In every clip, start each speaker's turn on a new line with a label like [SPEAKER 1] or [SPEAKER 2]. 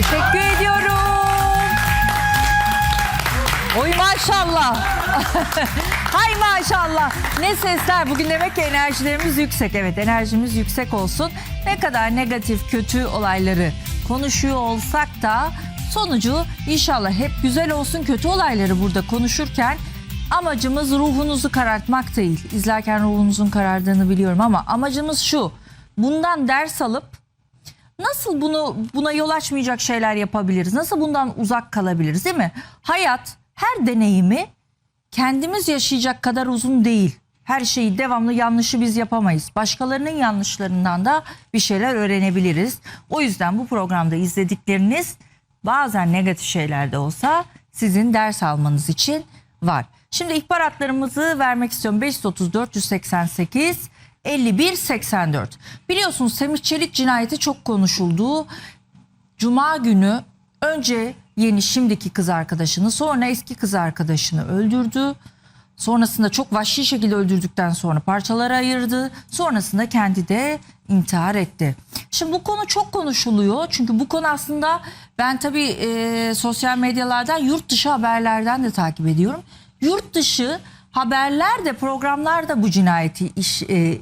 [SPEAKER 1] Teşekkür ediyorum. Oy maşallah. Hay maşallah. Ne sesler. Bugün demek ki enerjilerimiz yüksek. Evet enerjimiz yüksek olsun. Ne kadar negatif kötü olayları konuşuyor olsak da sonucu inşallah hep güzel olsun. Kötü olayları burada konuşurken amacımız ruhunuzu karartmak değil. İzlerken ruhunuzun karardığını biliyorum ama amacımız şu. Bundan ders alıp nasıl bunu buna yol açmayacak şeyler yapabiliriz? Nasıl bundan uzak kalabiliriz değil mi? Hayat her deneyimi kendimiz yaşayacak kadar uzun değil. Her şeyi devamlı yanlışı biz yapamayız. Başkalarının yanlışlarından da bir şeyler öğrenebiliriz. O yüzden bu programda izledikleriniz bazen negatif şeyler de olsa sizin ders almanız için var. Şimdi ihbaratlarımızı vermek istiyorum. 534 188 51 84. Biliyorsunuz Semih Çelik cinayeti çok konuşuldu. Cuma günü önce yeni şimdiki kız arkadaşını sonra eski kız arkadaşını öldürdü. Sonrasında çok vahşi şekilde öldürdükten sonra parçalara ayırdı. Sonrasında kendi de intihar etti. Şimdi bu konu çok konuşuluyor. Çünkü bu konu aslında ben tabii e, sosyal medyalardan yurt dışı haberlerden de takip ediyorum. Yurt dışı haberlerde programlarda bu cinayeti iş, e,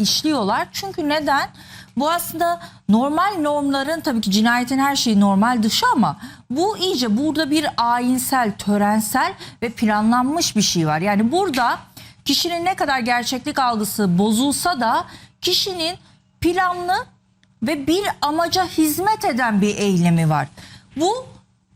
[SPEAKER 1] işliyorlar. Çünkü neden? Bu aslında normal normların tabii ki cinayetin her şeyi normal dışı ama bu iyice burada bir ayinsel, törensel ve planlanmış bir şey var. Yani burada kişinin ne kadar gerçeklik algısı bozulsa da kişinin planlı ve bir amaca hizmet eden bir eylemi var. Bu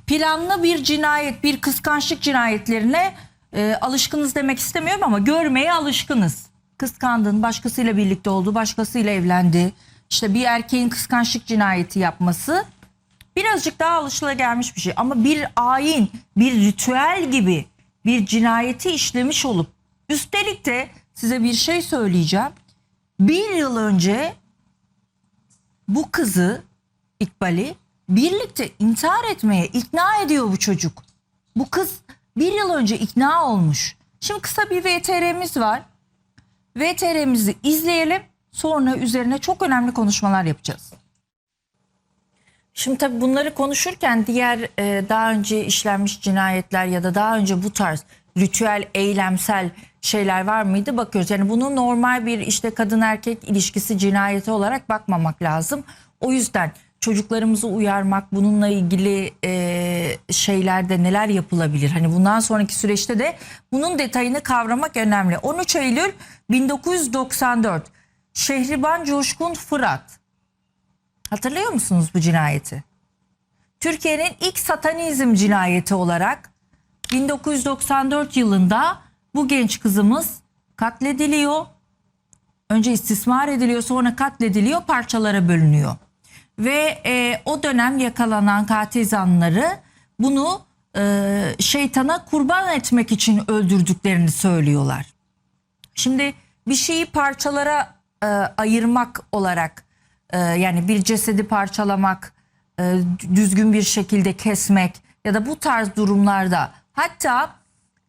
[SPEAKER 1] planlı bir cinayet, bir kıskançlık cinayetlerine e, alışkınız demek istemiyorum ama görmeye alışkınız. Kıskandın, başkasıyla birlikte oldu, başkasıyla evlendi. İşte bir erkeğin kıskançlık cinayeti yapması birazcık daha alışılagelmiş bir şey. Ama bir ayin, bir ritüel gibi bir cinayeti işlemiş olup üstelik de size bir şey söyleyeceğim. Bir yıl önce bu kızı İkbal'i birlikte intihar etmeye ikna ediyor bu çocuk. Bu kız bir yıl önce ikna olmuş. Şimdi kısa bir VTR'miz var. VTR'mizi izleyelim. Sonra üzerine çok önemli konuşmalar yapacağız. Şimdi tabii bunları konuşurken diğer e, daha önce işlenmiş cinayetler ya da daha önce bu tarz ritüel, eylemsel şeyler var mıydı bakıyoruz. Yani bunu normal bir işte kadın erkek ilişkisi cinayeti olarak bakmamak lazım. O yüzden çocuklarımızı uyarmak, bununla ilgili e, şeylerde neler yapılabilir? Hani bundan sonraki süreçte de bunun detayını kavramak önemli. 13 Eylül 1994 Şehriban Coşkun Fırat. Hatırlıyor musunuz bu cinayeti? Türkiye'nin ilk satanizm cinayeti olarak 1994 yılında bu genç kızımız katlediliyor. Önce istismar ediliyor sonra katlediliyor parçalara bölünüyor. Ve e, o dönem yakalanan katil zanlıları bunu e, şeytana kurban etmek için öldürdüklerini söylüyorlar. Şimdi bir şeyi parçalara e, ayırmak olarak e, yani bir cesedi parçalamak, e, düzgün bir şekilde kesmek ya da bu tarz durumlarda hatta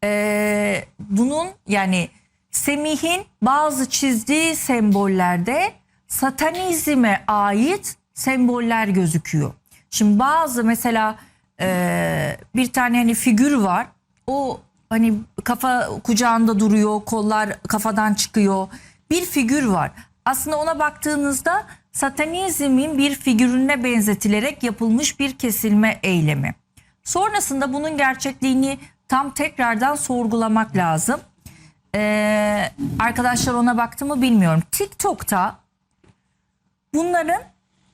[SPEAKER 1] e, bunun yani Semih'in bazı çizdiği sembollerde satanizme ait semboller gözüküyor. Şimdi bazı mesela e, bir tane hani figür var. O hani kafa kucağında duruyor, kollar kafadan çıkıyor. Bir figür var. Aslında ona baktığınızda satanizmin bir figürüne benzetilerek yapılmış bir kesilme eylemi. Sonrasında bunun gerçekliğini tam tekrardan sorgulamak lazım. Ee, arkadaşlar ona baktı mı bilmiyorum. TikTok'ta bunların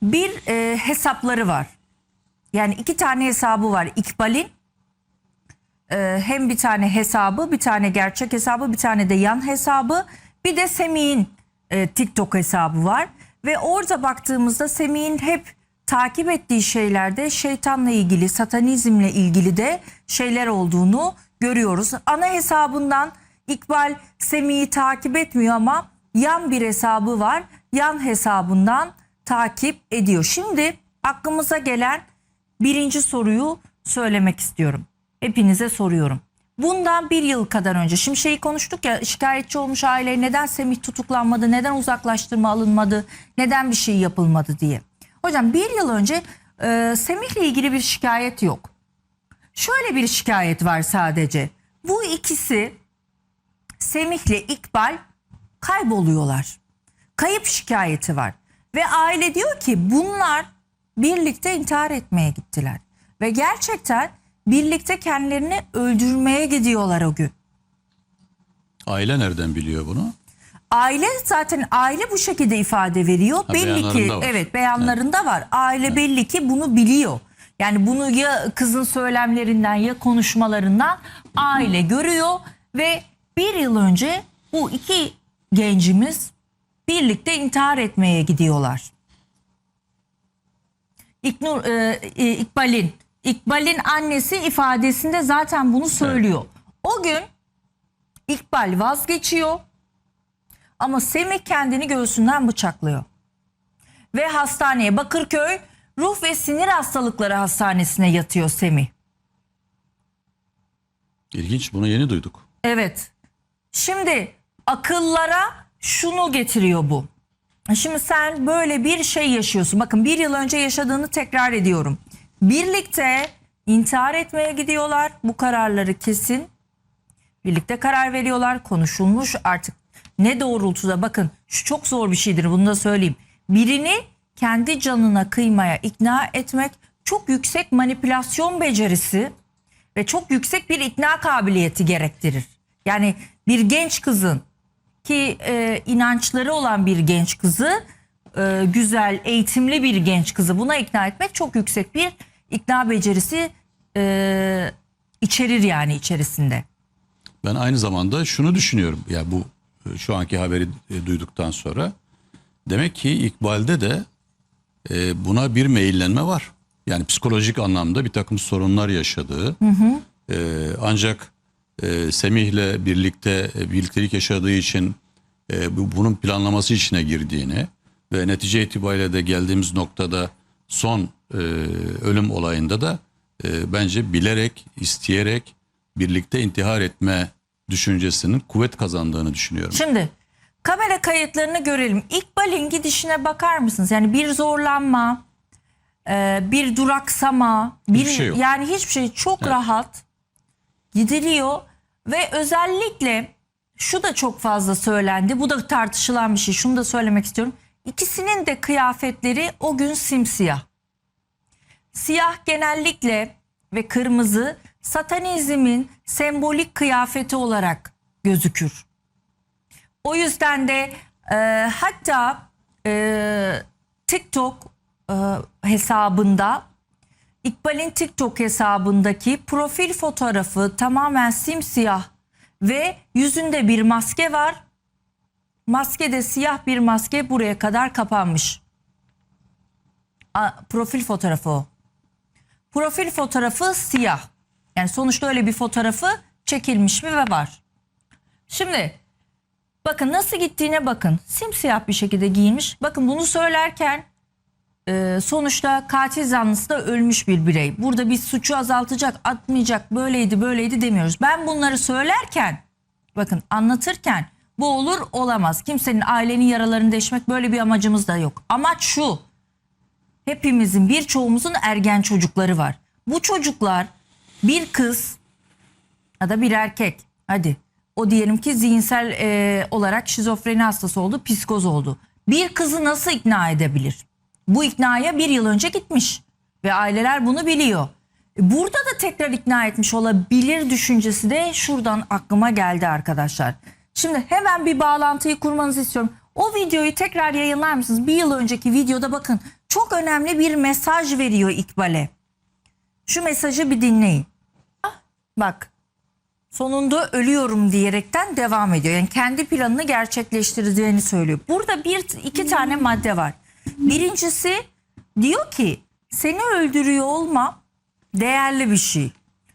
[SPEAKER 1] bir e, hesapları var. Yani iki tane hesabı var. İkbal'in e, hem bir tane hesabı, bir tane gerçek hesabı, bir tane de yan hesabı, bir de Semih'in e, TikTok hesabı var. Ve orada baktığımızda Semih'in hep takip ettiği şeylerde şeytanla ilgili, satanizmle ilgili de şeyler olduğunu görüyoruz. Ana hesabından İkbal Semih'i takip etmiyor ama yan bir hesabı var. Yan hesabından takip ediyor. Şimdi aklımıza gelen birinci soruyu söylemek istiyorum. Hepinize soruyorum. Bundan bir yıl kadar önce şimdi şeyi konuştuk ya şikayetçi olmuş aile neden Semih tutuklanmadı, neden uzaklaştırma alınmadı, neden bir şey yapılmadı diye. Hocam bir yıl önce e, Semih'le ilgili bir şikayet yok. Şöyle bir şikayet var sadece. Bu ikisi Semih'le İkbal kayboluyorlar. Kayıp şikayeti var. Ve aile diyor ki bunlar birlikte intihar etmeye gittiler. Ve gerçekten birlikte kendilerini öldürmeye gidiyorlar o gün.
[SPEAKER 2] Aile nereden biliyor bunu?
[SPEAKER 1] Aile zaten aile bu şekilde ifade veriyor.
[SPEAKER 2] Ha,
[SPEAKER 1] belli ki
[SPEAKER 2] var.
[SPEAKER 1] evet beyanlarında var. Aile belli ki bunu biliyor. Yani bunu ya kızın söylemlerinden ya konuşmalarından aile görüyor ve bir yıl önce bu iki gencimiz birlikte intihar etmeye gidiyorlar. İknur, e, e, İkbal'in İkbal'in annesi ifadesinde zaten bunu söylüyor. O gün İkbal vazgeçiyor. Ama Semih kendini göğsünden bıçaklıyor. Ve hastaneye Bakırköy Ruh ve Sinir Hastalıkları Hastanesi'ne yatıyor Semih.
[SPEAKER 2] İlginç bunu yeni duyduk.
[SPEAKER 1] Evet. Şimdi akıllara şunu getiriyor bu. Şimdi sen böyle bir şey yaşıyorsun. Bakın bir yıl önce yaşadığını tekrar ediyorum. Birlikte intihar etmeye gidiyorlar. Bu kararları kesin. Birlikte karar veriyorlar. Konuşulmuş artık ne doğrultuda bakın şu çok zor bir şeydir bunu da söyleyeyim. Birini kendi canına kıymaya ikna etmek çok yüksek manipülasyon becerisi ve çok yüksek bir ikna kabiliyeti gerektirir. Yani bir genç kızın ki e, inançları olan bir genç kızı, e, güzel, eğitimli bir genç kızı buna ikna etmek çok yüksek bir ikna becerisi e, içerir yani içerisinde.
[SPEAKER 2] Ben aynı zamanda şunu düşünüyorum. Ya bu e, şu anki haberi e, duyduktan sonra demek ki İkbal'de de e, buna bir meyillenme var. Yani psikolojik anlamda bir takım sorunlar yaşadığı. E, ancak e, Semih'le birlikte e, birliktelik yaşadığı için e, bu- bunun planlaması içine girdiğini ve netice itibariyle de geldiğimiz noktada son e, ölüm olayında da e, bence bilerek, isteyerek birlikte intihar etme düşüncesinin kuvvet kazandığını düşünüyorum.
[SPEAKER 1] Şimdi kamera kayıtlarını görelim. İkbal'in gidişine bakar mısınız? Yani bir zorlanma, e, bir duraksama, bir
[SPEAKER 2] Hiçbir şey yok.
[SPEAKER 1] yani hiçbir şey çok rahat gidiliyor ve özellikle şu da çok fazla söylendi. Bu da tartışılan bir şey. Şunu da söylemek istiyorum. İkisinin de kıyafetleri o gün simsiyah. Siyah genellikle ve kırmızı satanizmin sembolik kıyafeti olarak gözükür. O yüzden de e, hatta e, TikTok e, hesabında İkbal'in TikTok hesabındaki profil fotoğrafı tamamen simsiyah ve yüzünde bir maske var. Maskede siyah bir maske buraya kadar kapanmış. A, profil fotoğrafı o. Profil fotoğrafı siyah. Yani sonuçta öyle bir fotoğrafı çekilmiş mi ve var. Şimdi bakın nasıl gittiğine bakın. Simsiyah bir şekilde giyinmiş. Bakın bunu söylerken e, sonuçta katil zanlısı da ölmüş bir birey. Burada bir suçu azaltacak, atmayacak, böyleydi böyleydi demiyoruz. Ben bunları söylerken bakın anlatırken bu olur olamaz. Kimsenin ailenin yaralarını deşmek böyle bir amacımız da yok. Amaç şu hepimizin birçoğumuzun ergen çocukları var. Bu çocuklar bir kız ya da bir erkek hadi o diyelim ki zihinsel e, olarak şizofreni hastası oldu, psikoz oldu. Bir kızı nasıl ikna edebilir? Bu iknaya bir yıl önce gitmiş ve aileler bunu biliyor. Burada da tekrar ikna etmiş olabilir düşüncesi de şuradan aklıma geldi arkadaşlar. Şimdi hemen bir bağlantıyı kurmanızı istiyorum. O videoyu tekrar yayınlar mısınız? Bir yıl önceki videoda bakın çok önemli bir mesaj veriyor İkbal'e. Şu mesajı bir dinleyin. Bak sonunda ölüyorum diyerekten devam ediyor. Yani kendi planını gerçekleştirdiğini söylüyor. Burada bir iki tane madde var. Birincisi diyor ki seni öldürüyor olma değerli bir şey.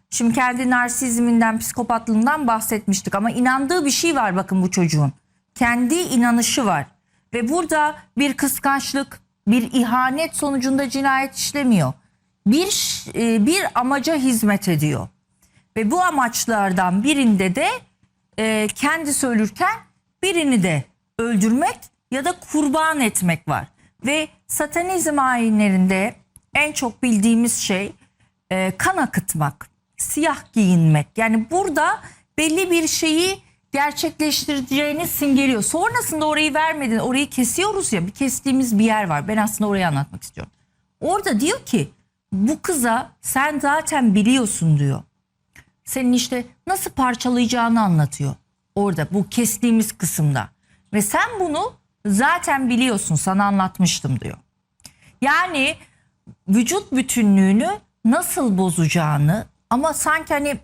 [SPEAKER 1] Şimdi kendi narsizminden, psikopatlığından bahsetmiştik ama inandığı bir şey var bakın bu çocuğun. Kendi inanışı var. Ve burada bir kıskançlık, bir ihanet sonucunda cinayet işlemiyor. Bir e, bir amaca hizmet ediyor. Ve bu amaçlardan birinde de e, kendisi ölürken birini de öldürmek ya da kurban etmek var. Ve satanizm ayinlerinde en çok bildiğimiz şey e, kan akıtmak, siyah giyinmek. Yani burada belli bir şeyi gerçekleştireceğini simgeliyor. Sonrasında orayı vermedin, orayı kesiyoruz ya bir kestiğimiz bir yer var. Ben aslında orayı anlatmak istiyorum. Orada diyor ki bu kıza sen zaten biliyorsun diyor. Senin işte nasıl parçalayacağını anlatıyor. Orada bu kestiğimiz kısımda. Ve sen bunu zaten biliyorsun sana anlatmıştım diyor. Yani vücut bütünlüğünü nasıl bozacağını ama sanki hani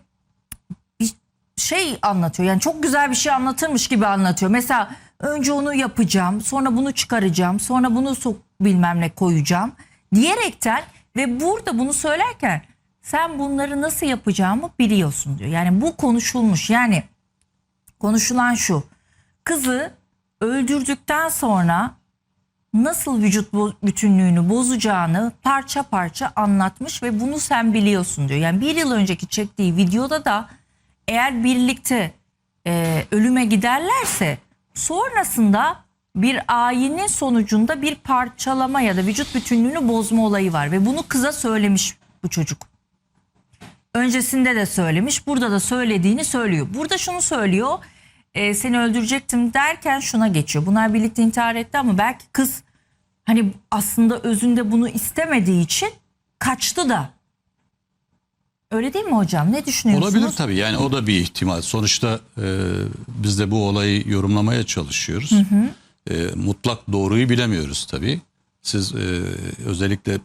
[SPEAKER 1] bir şey anlatıyor. Yani çok güzel bir şey anlatırmış gibi anlatıyor. Mesela önce onu yapacağım, sonra bunu çıkaracağım, sonra bunu sok bilmem ne koyacağım diyerekten ve burada bunu söylerken sen bunları nasıl yapacağımı biliyorsun diyor. Yani bu konuşulmuş. Yani konuşulan şu. Kızı öldürdükten sonra nasıl vücut bütünlüğünü bozacağını parça parça anlatmış ve bunu sen biliyorsun diyor. Yani bir yıl önceki çektiği videoda da eğer birlikte e, ölüme giderlerse sonrasında bir ayinin sonucunda bir parçalama ya da vücut bütünlüğünü bozma olayı var ve bunu kıza söylemiş bu çocuk. Öncesinde de söylemiş, burada da söylediğini söylüyor. Burada şunu söylüyor, e, seni öldürecektim derken şuna geçiyor. Bunlar birlikte intihar etti ama belki kız hani aslında özünde bunu istemediği için kaçtı da. Öyle değil mi hocam? Ne düşünüyorsunuz?
[SPEAKER 2] Olabilir tabii yani o da bir ihtimal. Sonuçta e, biz de bu olayı yorumlamaya çalışıyoruz. E, mutlak doğruyu bilemiyoruz tabii. Siz e, özellikle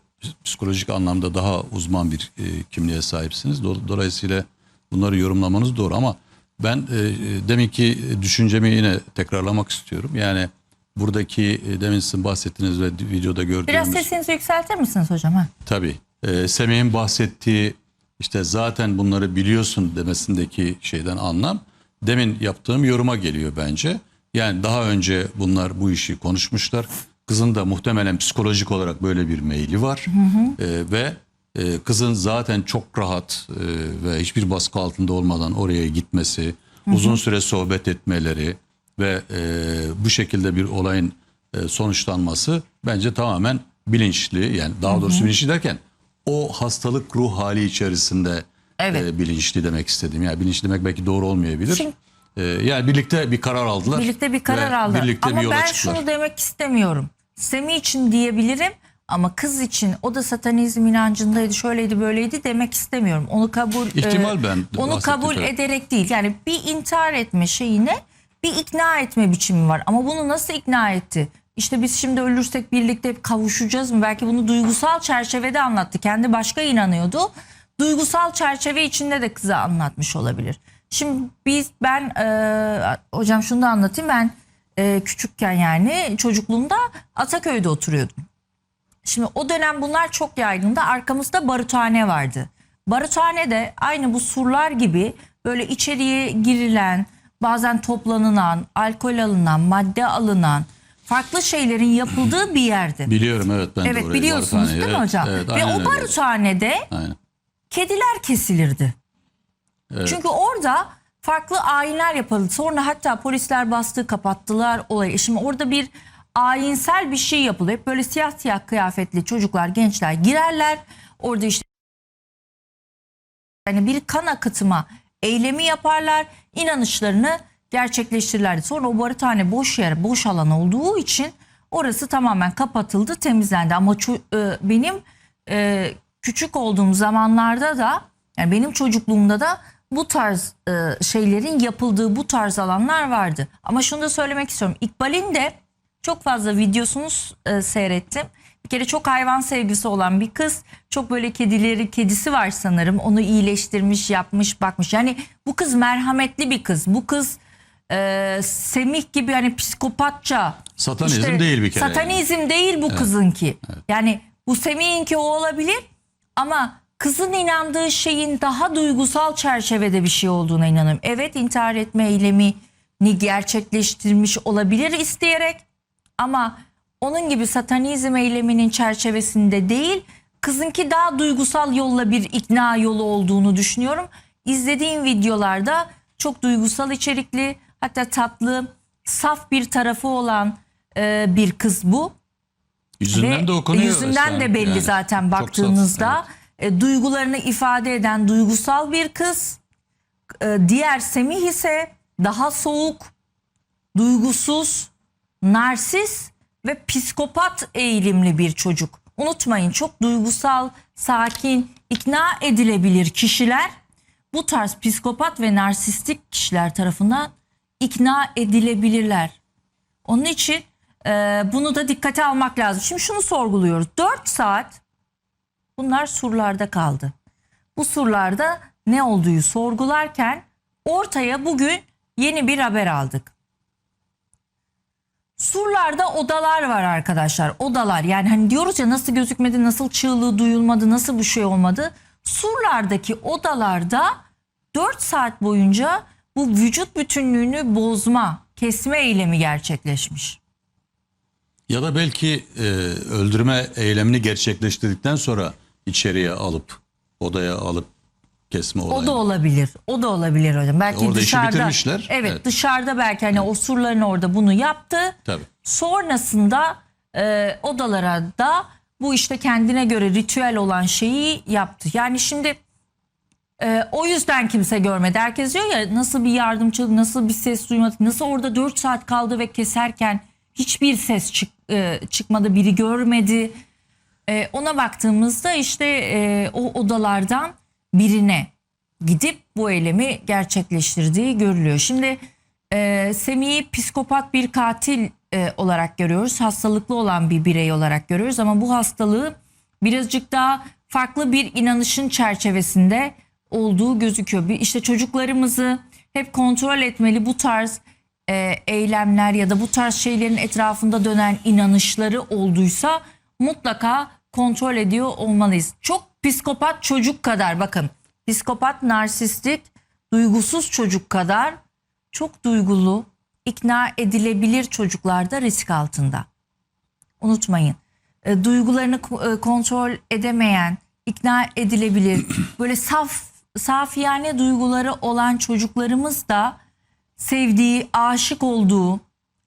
[SPEAKER 2] psikolojik anlamda daha uzman bir e, kimliğe sahipsiniz. Do- Dolayısıyla bunları yorumlamanız doğru ama ben e, deminki düşüncemi yine tekrarlamak istiyorum. Yani buradaki e, demin sizin bahsettiğiniz ve videoda gördüğümüz...
[SPEAKER 1] Biraz sesinizi yükseltir misiniz hocam? Ha?
[SPEAKER 2] Tabii. Ee, Semih'in bahsettiği işte zaten bunları biliyorsun demesindeki şeyden anlam demin yaptığım yoruma geliyor bence. Yani daha önce bunlar bu işi konuşmuşlar. Kızın da muhtemelen psikolojik olarak böyle bir meyli var. Ee, ve e, kızın zaten çok rahat e, ve hiçbir baskı altında olmadan oraya gitmesi, uzun süre sohbet etmeleri ve e, bu şekilde bir olayın e, sonuçlanması bence tamamen bilinçli yani daha doğrusu bilinçli derken o hastalık ruh hali içerisinde
[SPEAKER 1] Evet.
[SPEAKER 2] e, bilinçli demek istedim. Yani bilinçli demek belki doğru olmayabilir.
[SPEAKER 1] Şimdi-
[SPEAKER 2] E, yani birlikte bir karar aldılar.
[SPEAKER 1] Birlikte bir karar
[SPEAKER 2] ve
[SPEAKER 1] aldı.
[SPEAKER 2] Birlikte
[SPEAKER 1] ama
[SPEAKER 2] bir yola
[SPEAKER 1] ben
[SPEAKER 2] çıktılar.
[SPEAKER 1] şunu demek istemiyorum. Semih için diyebilirim ama kız için o da satanizm inancındaydı, şöyleydi, böyleydi demek istemiyorum. Onu kabul
[SPEAKER 2] İhtimal ben
[SPEAKER 1] onu kabul
[SPEAKER 2] taraf.
[SPEAKER 1] ederek değil. Yani bir intihar etme şeyine bir ikna etme biçimi var. Ama bunu nasıl ikna etti? İşte biz şimdi ölürsek birlikte kavuşacağız mı? Belki bunu duygusal çerçevede anlattı. Kendi başka inanıyordu. Duygusal çerçeve içinde de kıza anlatmış olabilir. Şimdi biz ben e, hocam şunu da anlatayım. Ben e, küçükken yani çocukluğumda Ataköy'de oturuyordum. Şimdi o dönem bunlar çok yaygındı. Arkamızda barutane vardı. Barutane de aynı bu surlar gibi böyle içeriye girilen, bazen toplanılan, alkol alınan, madde alınan, farklı şeylerin yapıldığı bir yerdi.
[SPEAKER 2] Biliyorum evet ben de
[SPEAKER 1] Evet
[SPEAKER 2] orayı
[SPEAKER 1] biliyorsunuz değil mi
[SPEAKER 2] evet,
[SPEAKER 1] hocam?
[SPEAKER 2] Evet,
[SPEAKER 1] Ve o baruthanede
[SPEAKER 2] Aynen.
[SPEAKER 1] kediler kesilirdi. Çünkü orada farklı ayinler yapıldı. Sonra hatta polisler bastı, kapattılar olayı. Şimdi orada bir ayinsel bir şey yapılıyor. Hep böyle siyah siyah kıyafetli çocuklar, gençler girerler. Orada işte yani bir kan akıtıma eylemi yaparlar. inanışlarını gerçekleştirirlerdi. Sonra o barıthane boş yer, boş alan olduğu için orası tamamen kapatıldı, temizlendi. Ama e, benim e, küçük olduğum zamanlarda da yani benim çocukluğumda da bu tarz e, şeylerin yapıldığı bu tarz alanlar vardı. Ama şunu da söylemek istiyorum. İkbal'in de çok fazla videosunu e, seyrettim. Bir kere çok hayvan sevgisi olan bir kız. Çok böyle kedileri, kedisi var sanırım. Onu iyileştirmiş, yapmış, bakmış. Yani bu kız merhametli bir kız. Bu kız e, Semih gibi hani psikopatça.
[SPEAKER 2] Satanizm değil bir kere yani.
[SPEAKER 1] Satanizm değil bu kızınki. Yani bu Semih'inki o olabilir ama kızın inandığı şeyin daha duygusal çerçevede bir şey olduğuna inanıyorum. Evet intihar etme eylemini gerçekleştirmiş olabilir isteyerek ama onun gibi satanizm eyleminin çerçevesinde değil kızınki daha duygusal yolla bir ikna yolu olduğunu düşünüyorum. İzlediğim videolarda çok duygusal içerikli hatta tatlı saf bir tarafı olan e, bir kız bu.
[SPEAKER 2] Yüzünden
[SPEAKER 1] Ve
[SPEAKER 2] de okunuyor.
[SPEAKER 1] Yüzünden de belli
[SPEAKER 2] Yani
[SPEAKER 1] zaten baktığınızda.
[SPEAKER 2] saf,
[SPEAKER 1] E, duygularını ifade eden duygusal bir kız. E, diğer Semih ise daha soğuk, duygusuz, narsis ve psikopat eğilimli bir çocuk. Unutmayın çok duygusal, sakin, ikna edilebilir kişiler bu tarz psikopat ve narsistik kişiler tarafından ikna edilebilirler. Onun için e, bunu da dikkate almak lazım. Şimdi şunu sorguluyoruz. 4 saat bunlar surlarda kaldı. Bu surlarda ne olduğu sorgularken ortaya bugün yeni bir haber aldık. Surlarda odalar var arkadaşlar. Odalar yani hani diyoruz ya nasıl gözükmedi, nasıl çığlığı duyulmadı, nasıl bir şey olmadı. Surlardaki odalarda 4 saat boyunca bu vücut bütünlüğünü bozma, kesme eylemi gerçekleşmiş.
[SPEAKER 2] Ya da belki e, öldürme eylemini gerçekleştirdikten sonra içeriye alıp odaya alıp kesme olayı.
[SPEAKER 1] O da olabilir. O da olabilir hocam. Belki
[SPEAKER 2] Orada işi
[SPEAKER 1] dışarıda
[SPEAKER 2] bitirmişler.
[SPEAKER 1] Evet,
[SPEAKER 2] Evet.
[SPEAKER 1] dışarıda belki hani o surların orada bunu yaptı.
[SPEAKER 2] Tabii.
[SPEAKER 1] Sonrasında e, odalara da bu işte kendine göre ritüel olan şeyi yaptı. Yani şimdi e, o yüzden kimse görmedi. Herkes diyor ya nasıl bir yardımcı, nasıl bir ses duymadı, nasıl orada 4 saat kaldı ve keserken hiçbir ses çık, e, çıkmadı, biri görmedi. E, ona baktığımızda işte e, o odalardan birine gidip bu eylemi gerçekleştirdiği görülüyor. Şimdi e, Semih'i psikopat bir katil e, olarak görüyoruz. Hastalıklı olan bir birey olarak görüyoruz ama bu hastalığı birazcık daha farklı bir inanışın çerçevesinde olduğu gözüküyor. Bir, işte çocuklarımızı hep kontrol etmeli bu tarz e, eylemler ya da bu tarz şeylerin etrafında dönen inanışları olduysa mutlaka kontrol ediyor olmalıyız. Çok psikopat çocuk kadar bakın psikopat narsistik duygusuz çocuk kadar çok duygulu ikna edilebilir çocuklar da risk altında. Unutmayın e, duygularını e, kontrol edemeyen ikna edilebilir böyle saf safiyane duyguları olan çocuklarımız da sevdiği, aşık olduğu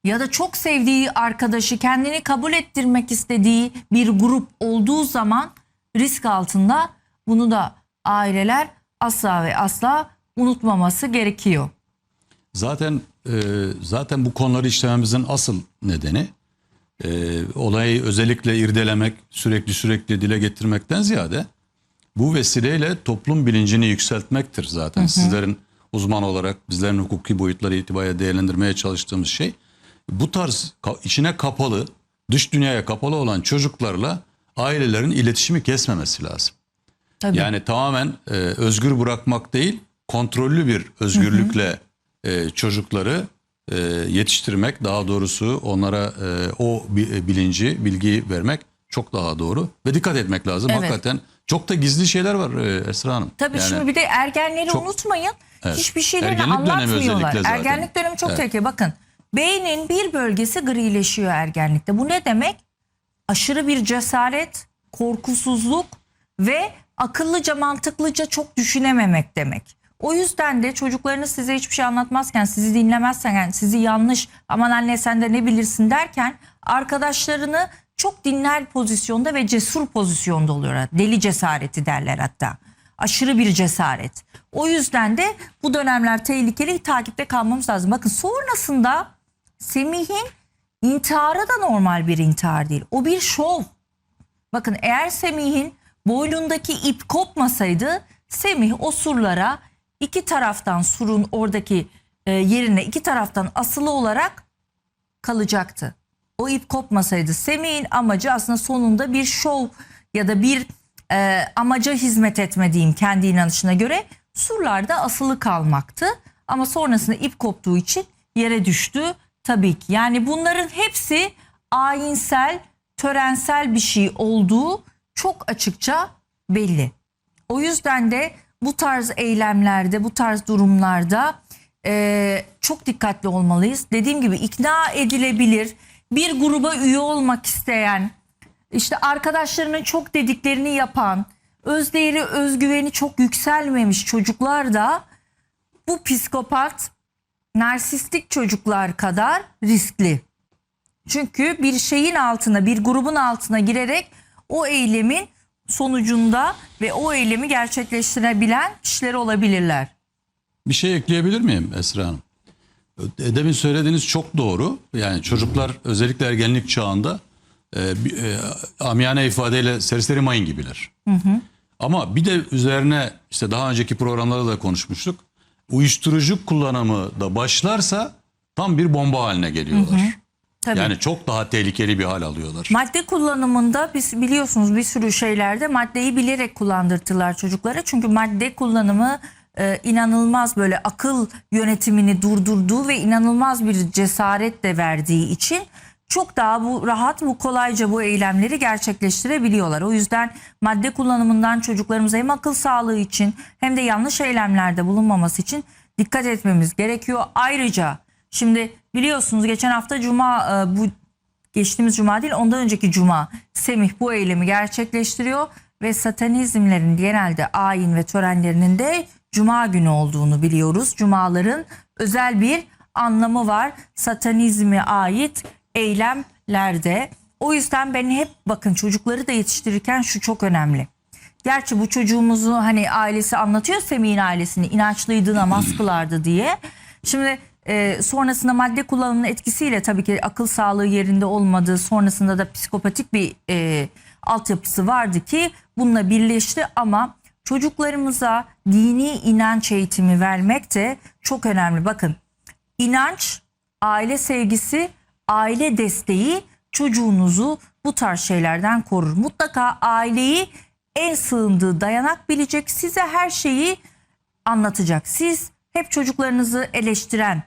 [SPEAKER 1] ya da çok sevdiği arkadaşı kendini kabul ettirmek istediği bir grup olduğu zaman risk altında bunu da aileler asla ve asla unutmaması gerekiyor.
[SPEAKER 2] Zaten e, zaten bu konuları işlememizin asıl nedeni e, olayı özellikle irdelemek, sürekli sürekli dile getirmekten ziyade bu vesileyle toplum bilincini yükseltmektir zaten. Sizlerin uzman olarak bizlerin hukuki boyutları itibariyle değerlendirmeye çalıştığımız şey bu tarz içine kapalı, dış dünyaya kapalı olan çocuklarla ailelerin iletişimi kesmemesi lazım.
[SPEAKER 1] Tabii.
[SPEAKER 2] Yani tamamen e, özgür bırakmak değil, kontrollü bir özgürlükle e, çocukları e, yetiştirmek, daha doğrusu onlara e, o bi- bilinci, bilgiyi vermek çok daha doğru ve dikkat etmek lazım.
[SPEAKER 1] Evet.
[SPEAKER 2] Hakikaten çok da gizli şeyler var e, Esra Hanım.
[SPEAKER 1] Tabii
[SPEAKER 2] Yani
[SPEAKER 1] şimdi bir de ergenleri
[SPEAKER 2] çok-
[SPEAKER 1] unutmayın.
[SPEAKER 2] Evet.
[SPEAKER 1] Hiçbir şeylerini
[SPEAKER 2] Ergenlik dönemi
[SPEAKER 1] anlatmıyorlar.
[SPEAKER 2] zaten.
[SPEAKER 1] Ergenlik dönemi çok
[SPEAKER 2] Evet.
[SPEAKER 1] tehlikeli. Bakın beynin bir bölgesi grileşiyor ergenlikte. Bu ne demek? Aşırı bir cesaret, korkusuzluk ve akıllıca mantıklıca çok düşünememek demek. O yüzden de çocuklarınız size hiçbir şey anlatmazken, sizi dinlemezken, yani sizi yanlış aman anne sen de ne bilirsin derken arkadaşlarını çok dinler pozisyonda ve cesur pozisyonda oluyorlar. Deli cesareti derler hatta. Aşırı bir cesaret. O yüzden de bu dönemler tehlikeli takipte kalmamız lazım. Bakın sonrasında Semih'in intiharı da normal bir intihar değil. O bir şov. Bakın eğer Semih'in boynundaki ip kopmasaydı Semih o surlara iki taraftan surun oradaki e, yerine iki taraftan asılı olarak kalacaktı. O ip kopmasaydı Semih'in amacı aslında sonunda bir şov ya da bir e, amaca hizmet etme diyeyim kendi inanışına göre surlarda asılı kalmaktı. Ama sonrasında ip koptuğu için yere düştü tabii ki. Yani bunların hepsi ayinsel, törensel bir şey olduğu çok açıkça belli. O yüzden de bu tarz eylemlerde, bu tarz durumlarda e, çok dikkatli olmalıyız. Dediğim gibi ikna edilebilir, bir gruba üye olmak isteyen, işte arkadaşlarının çok dediklerini yapan, özdeğeri, özgüveni çok yükselmemiş çocuklar da bu psikopat, narsistik çocuklar kadar riskli. Çünkü bir şeyin altına, bir grubun altına girerek o eylemin sonucunda ve o eylemi gerçekleştirebilen kişiler olabilirler.
[SPEAKER 2] Bir şey ekleyebilir miyim Esra Hanım? E, Demin söylediğiniz çok doğru. Yani çocuklar özellikle ergenlik çağında e, e, amiyane ifadeyle serseri mayın gibiler. Ama bir de üzerine işte daha önceki programlarda da konuşmuştuk. Uyuşturucu kullanımı da başlarsa tam bir bomba haline geliyorlar.
[SPEAKER 1] Tabii.
[SPEAKER 2] Yani çok daha tehlikeli bir hal alıyorlar.
[SPEAKER 1] Madde kullanımında biz biliyorsunuz bir sürü şeylerde maddeyi bilerek kullandırtırlar çocuklara. Çünkü madde kullanımı e, inanılmaz böyle akıl yönetimini durdurduğu ve inanılmaz bir cesaret de verdiği için çok daha bu rahat bu kolayca bu eylemleri gerçekleştirebiliyorlar. O yüzden madde kullanımından çocuklarımıza hem akıl sağlığı için hem de yanlış eylemlerde bulunmaması için dikkat etmemiz gerekiyor. Ayrıca şimdi biliyorsunuz geçen hafta cuma e, bu geçtiğimiz cuma değil ondan önceki cuma Semih bu eylemi gerçekleştiriyor ve satanizmlerin genelde ayin ve törenlerinin de cuma günü olduğunu biliyoruz. Cumaların özel bir anlamı var satanizme ait eylemlerde. O yüzden ben hep bakın çocukları da yetiştirirken şu çok önemli. Gerçi bu çocuğumuzu hani ailesi anlatıyor Semih'in ailesini inançlıydı namaz kılardı diye. Şimdi e, sonrasında madde kullanımının etkisiyle tabii ki akıl sağlığı yerinde olmadığı sonrasında da psikopatik bir e, altyapısı vardı ki bununla birleşti ama çocuklarımıza dini inanç eğitimi vermek de çok önemli. Bakın inanç, aile sevgisi, aile desteği çocuğunuzu bu tarz şeylerden korur. Mutlaka aileyi en sığındığı dayanak bilecek. Size her şeyi anlatacak. Siz hep çocuklarınızı eleştiren,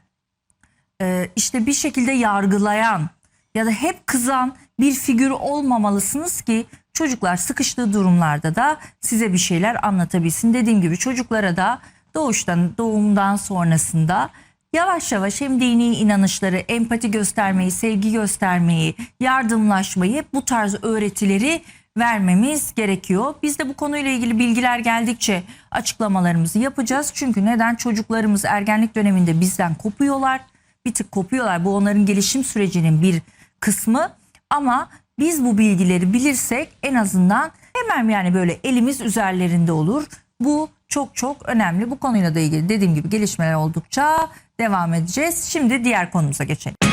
[SPEAKER 1] e, işte bir şekilde yargılayan ya da hep kızan bir figür olmamalısınız ki çocuklar sıkıştığı durumlarda da size bir şeyler anlatabilsin. Dediğim gibi çocuklara da doğuştan doğumdan sonrasında yavaş yavaş hem dini inanışları, empati göstermeyi, sevgi göstermeyi, yardımlaşmayı bu tarz öğretileri vermemiz gerekiyor. Biz de bu konuyla ilgili bilgiler geldikçe açıklamalarımızı yapacağız. Çünkü neden çocuklarımız ergenlik döneminde bizden kopuyorlar. Bir tık kopuyorlar. Bu onların gelişim sürecinin bir kısmı. Ama biz bu bilgileri bilirsek en azından hemen yani böyle elimiz üzerlerinde olur. Bu çok çok önemli. Bu konuyla da ilgili dediğim gibi gelişmeler oldukça devam edeceğiz. Şimdi diğer konumuza geçelim.